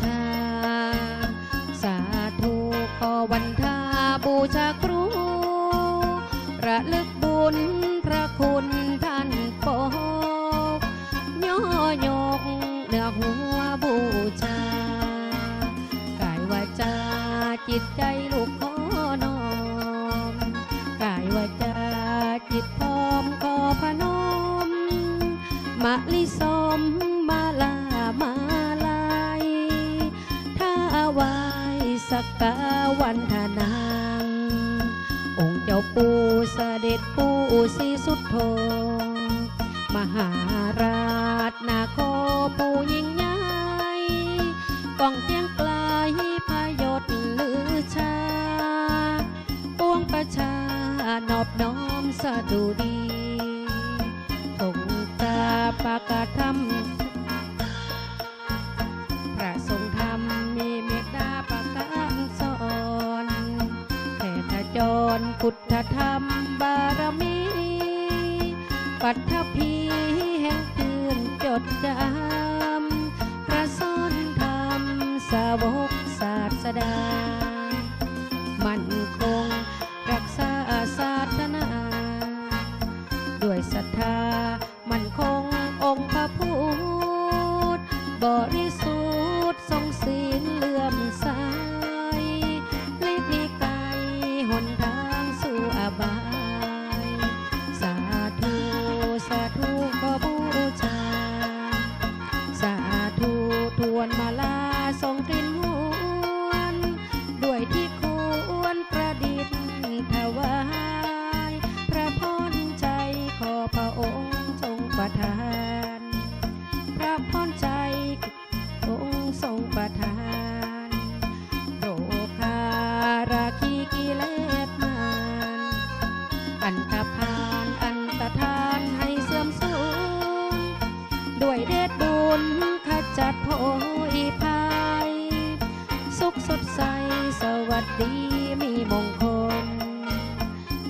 ชา สาธุขอวันทาบูชาครู ระลึกบุญพระคุณท่านปกย่อยกเนื้อหัวบูชากายวาจาจิตใจลูกขอนอมกายวาจาจิตพร้อมขอพนมมะลิสม สักกาวันทนางองค์เจ้าปู่เสด็จปู่ศรีสุดโธมหาราชนาโคปู่ยิ่งใหญ่กองเตียงไกลพยศลือชาปวงประชานอบน้อมสะดุดีทงตาประกาศธรรม รพุทธธรรมบารมี ปัทภีแห่งคืนจดจำพระสอนธรรมสาวกศาสดา มันคงรักษาศาสนา ด้วยศรัทธามันคงองค์พระพุทธบริ สาธุขอบูชา สาธุทวนมาลาทรงกลิ่นหวนด้วยที่ควรประดิษฐ์ถวายพระพรใจขอพระองค์จงประทาน พระพรใจองค์ทรงประทานโรคาราคีกิเลสมานอันตพา จัดโพยภัยสุขสดใสสวัสดีมีมงคล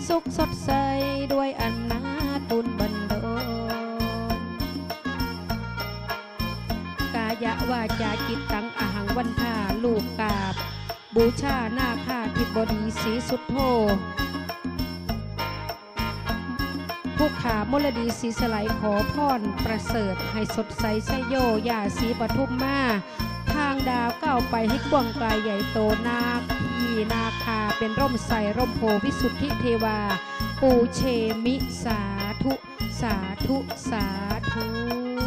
สุขสดใสด้วยอันนาตุนบันดลกายะวาจาจิตตังอาหังวันทาลูกกาบ บูชาหน้าค่าทิบดีสีสุดโท ผู้ขามลดีสีสไลายขอพรประเสริฐ ให้สดใสไสโยยาสีปทุมมา ทางดาวก้าวไปให้กว้างไกลใหญ่โตนาคีนาคาเป็นร่มใสร่มโพวิสุทธิเทวา ปูเชมิสาธุ สาธุ สาธุ